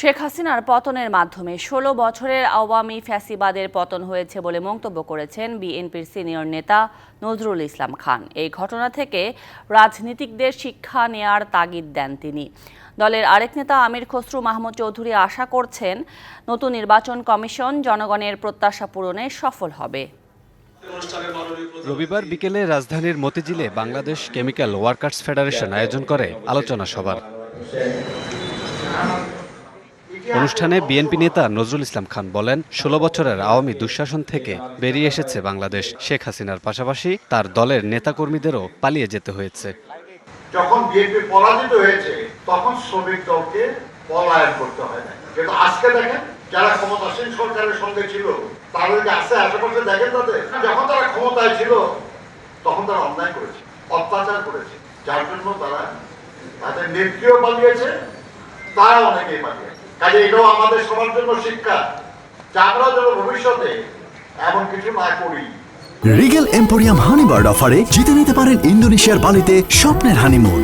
শেখ হাসিনার পতনের মাধ্যমে ষোলো বছরের আওয়ামী ফ্যাসিবাদের পতন হয়েছে বলে মন্তব্য করেছেন বিএনপির সিনিয়র নেতা নজরুল ইসলাম খান। এই ঘটনা থেকে রাজনীতিকদের শিক্ষা নেয়ার তাগিদ দেন তিনি। দলের আরেক নেতা আমির খসরু মাহমুদ চৌধুরী আশা করছেন নতুন নির্বাচন কমিশন জনগণের প্রত্যাশা পূরণে সফল হবে। রবিবার বিকেলে রাজধানীর মতিঝিলে বাংলাদেশ কেমিক্যাল ওয়ার্কার্স ফেডারেশন আয়োজন করে আলোচনা সভার। অনুষ্ঠানে বিএনপি নেতা নজরুল ইসলাম খান বলেন, ষোলো বছরের আওয়ামী দুঃশাসন থেকে বেরিয়ে এসেছে বাংলাদেশ। শেখ হাসিনার পাশাপাশি তার দলের নেতাকর্মীদেরও পালিয়ে যেতে হয়েছে। যখন বিএনপি পরাজিত হয়েছে, তখন শ্রমিক দলকে পলায়ন করতে হয় না কিন্তু আজকে দেখেন, যারা ক্ষমতাসীন সরকারের সঙ্গে ছিল তাদেরকে আছে আশেপাশে দেখেন তাদের, যখন তারা ক্ষমতায় ছিল, তখন তারা অন্যায় করেছে, অত্যাচার করেছে। যার জন্য তারা তাদের নেত্রীও পালিয়েছে তারা অনেকেই পালিয়েছে। কাজে এটাও আমাদের সবার জন্য শিক্ষা। যে আমরা যেন ভবিষ্যতে এমন কিছু না করি। রিগেল এম্পোরিয়াম হানিবার্ড অফারে জিতে নিতে পারেন ইন্দোনেশিয়ার বালিতে স্বপ্নের হানিমুন।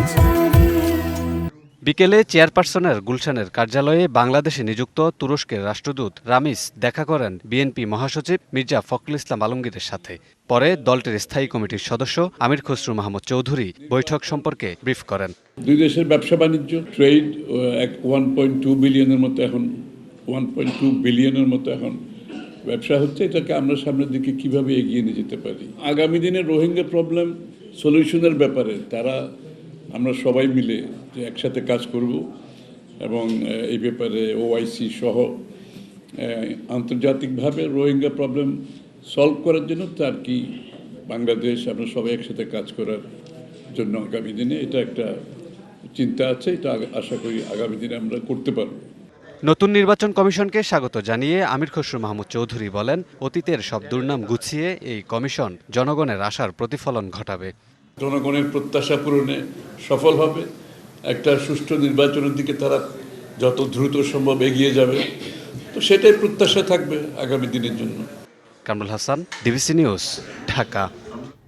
বিকেলে চেয়ারপারসনের গুলশানের কার্যালয়ে বাংলাদেশে নিযুক্ত তুরস্কের রাষ্ট্রদূত রামিস দেখা করেন বিএনপি মহাসচিব মির্জা ফখরুল ইসলাম আলমগীরের সাথে। পরে দলটির স্থায়ী কমিটির সদস্য আমির খসরু মাহমুদ চৌধুরী বৈঠক সম্পর্কে ব্রিফ করেন। দুই দেশের ব্যবসা বাণিজ্য ট্রেড ওয়ান পয়েন্ট টু বিলিয়নের মতো এখন ওয়ান পয়েন্ট টু বিলিয়নের মতো এখন ব্যবসা হচ্ছে। এটাকে আমরা সামনের দিকে কীভাবে এগিয়ে নিয়ে যেতে পারি? আগামী দিনে রোহিঙ্গা প্রবলেম সলিউশনের ব্যাপারে তারা আমরা সবাই মিলে যে একসাথে কাজ করব এবং এই ব্যাপারে ওআইসি সহ আন্তর্জাতিকভাবে রোহিঙ্গা প্রবলেম সলভ করার জন্য তার কি বাংলাদেশ, আমরা সবাই একসাথে কাজ করার জন্য আগামী দিনে এটা একটা চিন্তা আছে, এটা আশা করি আগামী দিনে আমরা করতে পারব। নতুন নির্বাচন কমিশনকে স্বাগত জানিয়ে আমির খসরু মাহমুদ চৌধুরী বলেন, অতীতের সব দুর্নাম গুছিয়ে এই কমিশন জনগণের আশার প্রতিফলন ঘটাবে। জনগণের প্রত্যাশা পূরণে সফল হবে। একটা সুষ্ঠু নির্বাচনের দিকে তারা যত দ্রুত সম্ভব এগিয়ে যাবে। তো সেটাই প্রত্যাশা থাকবে আগামী দিনের জন্য। Kamrul Hasan DBC news Dhaka.